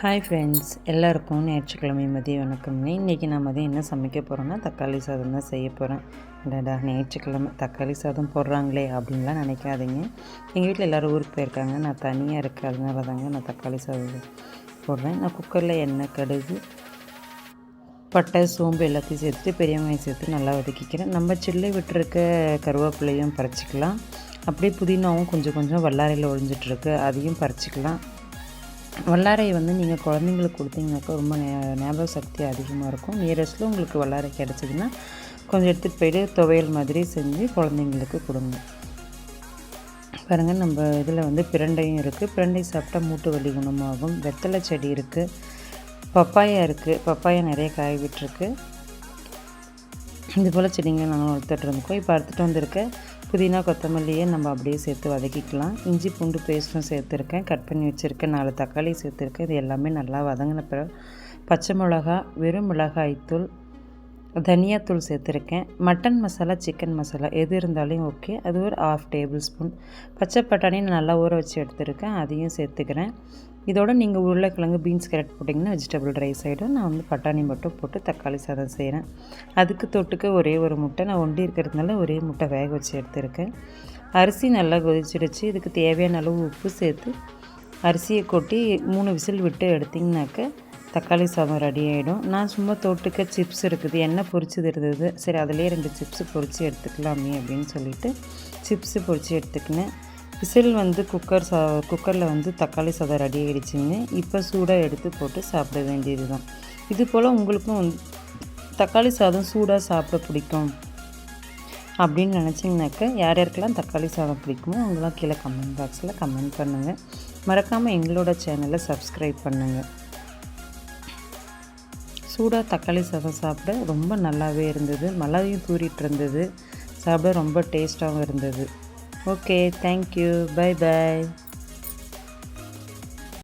Hi friends எல்லாருக்கும் ஞாயிற்றுக்கிழமை மதிய வணக்கம்னு இன்றைக்கி நான் மதியம் என்ன சமைக்க போகிறோன்னா தக்காளி சாதம் தான் செய்ய போகிறேன் அடடா ஞாயிற்றுக்கிழமை தக்காளி சாதம் போடுறாங்களே அப்படின்லாம் நினைக்காதீங்க. எங்கள் வீட்டில் எல்லோரும் ஊருக்கு போயிருக்காங்க. நான் தனியாக இருக்கேன். அதனால தாங்க நான் தக்காளி சாதம் போடுறேன். நான் குக்கரில் எண்ணெய் கடுகு பட்டை சோம்பு எல்லாத்தையும் சேர்த்து பெரிய வெங்காயம் சேர்த்து நல்லா வதக்கிக்கிறேன். நம்ம சில்லை விட்டுருக்க கருவேப்பிலையும் பறிச்சிக்கலாம். அப்படியே புதினாவும் கொஞ்சம் கொஞ்சம் வல்லாரையில் ஒழிஞ்சிட்ருக்கு அதையும் பறிச்சிக்கலாம். வல்லாரை வந்து நீங்கள் குழந்தைங்களுக்கு கொடுத்தீங்கனாக்கா ரொம்ப ஞாபக சக்தி அதிகமாக இருக்கும். நியரஸ்ட்டில் உங்களுக்கு வல்லாரை கிடச்சிதுன்னா கொஞ்சம் எடுத்துகிட்டு போயிட்டு துவையல் மாதிரி செஞ்சு குழந்தைங்களுக்கு கொடுங்க. பாருங்கள் நம்ம இதில் வந்து பிரண்டையும் இருக்குது பிரண்டை சாப்பிட்டா மூட்டு வலி குணமாகும். வெத்தலை செடி இருக்குது பப்பாயா இருக்குது பப்பாயா நிறைய காய விட்டுருக்கு. இது போல் செடிங்களை நாங்கள் வளர்த்துட்டு இருந்தோம். இப்போ அறுத்துட்டு வந்திருக்க புதினா கொத்தமல்லியை நம்ம அப்படியே சேர்த்து வதக்கிக்கலாம். இஞ்சி பூண்டு பேஸ்ட்டும் சேர்த்துருக்கேன். கட் பண்ணி வச்சுருக்கேன் நாலு தக்காளி சேர்த்துருக்கேன். இது எல்லாமே நல்லா வதங்கின பிறகு பச்சை மிளகா வெறும் மிளகாய்த்தூள் தனியாத்தூள் சேர்த்துருக்கேன். மட்டன் மசாலா சிக்கன் மசாலா எது இருந்தாலும் ஓகே. அது ஒரு ஆஃப் டேபிள் ஸ்பூன் பச்சை பட்டாணி நல்லா ஊற வச்சு எடுத்துருக்கேன். அதையும் சேர்த்துக்கிறேன். இதோட நீங்கள் உருளைக்கிழங்கு பீன்ஸ் கேரட் போட்டிங்கன்னா வெஜிடபிள் ரைஸ் ஆகிடும் நான் வந்து பட்டாணி மட்டும் போட்டு தக்காளி சாதம் செய்கிறேன் அதுக்கு தொட்டுக்க ஒரே ஒரு முட்டை. நான் ஒண்டி இருக்கிறதுனால ஒரே முட்டை வேக வச்சு எடுத்துருக்கேன். அரிசி நல்லா கொதிச்சிடுச்சு. இதுக்கு தேவையான அளவு உப்பு சேர்த்து அரிசியை கொட்டி மூணு விசில் விட்டு எடுத்திங்கனாக்க தக்காளி சாதம் ரெடி ஆகிடும் நான் சும்மா தொட்டுக்க சிப்ஸ் இருக்குது. எண்ணெய் பொரிச்சது இருந்தது சரி அதிலே ரெண்டு சிப்ஸு பொரித்து எடுத்துக்கலாமே அப்படின்னு சொல்லிட்டு சிப்ஸு பொரித்து எடுத்துக்கினேன். விசில் வந்து குக்கர் சா குக்கரில் வந்து தக்காளி சாதம் ரெடி ஆகிடுச்சிங்க இப்போ சூடாக எடுத்து போட்டு சாப்பிட வேண்டியது தான் இது போல் உங்களுக்கும் வந்து தக்காளி சாதம் சூடாக சாப்பிட பிடிக்கும் அப்படின்னு நினச்சிங்கனாக்க யார் யாருக்கெல்லாம் தக்காளி சாதம் பிடிக்குமோ அவங்களாம் கீழே கமெண்ட் பாக்ஸில் கமெண்ட் பண்ணுங்கள் மறக்காமல் எங்களோட சேனலை சப்ஸ்கிரைப் பண்ணுங்கள் சூடாக தக்காளி சாதம் சாப்பிட ரொம்ப நல்லாவே இருந்தது. மழையும் தூரிட்டு இருந்தது. சாப்பிட ரொம்ப டேஸ்ட்டாகவும் இருந்தது. Okay thank you bye bye.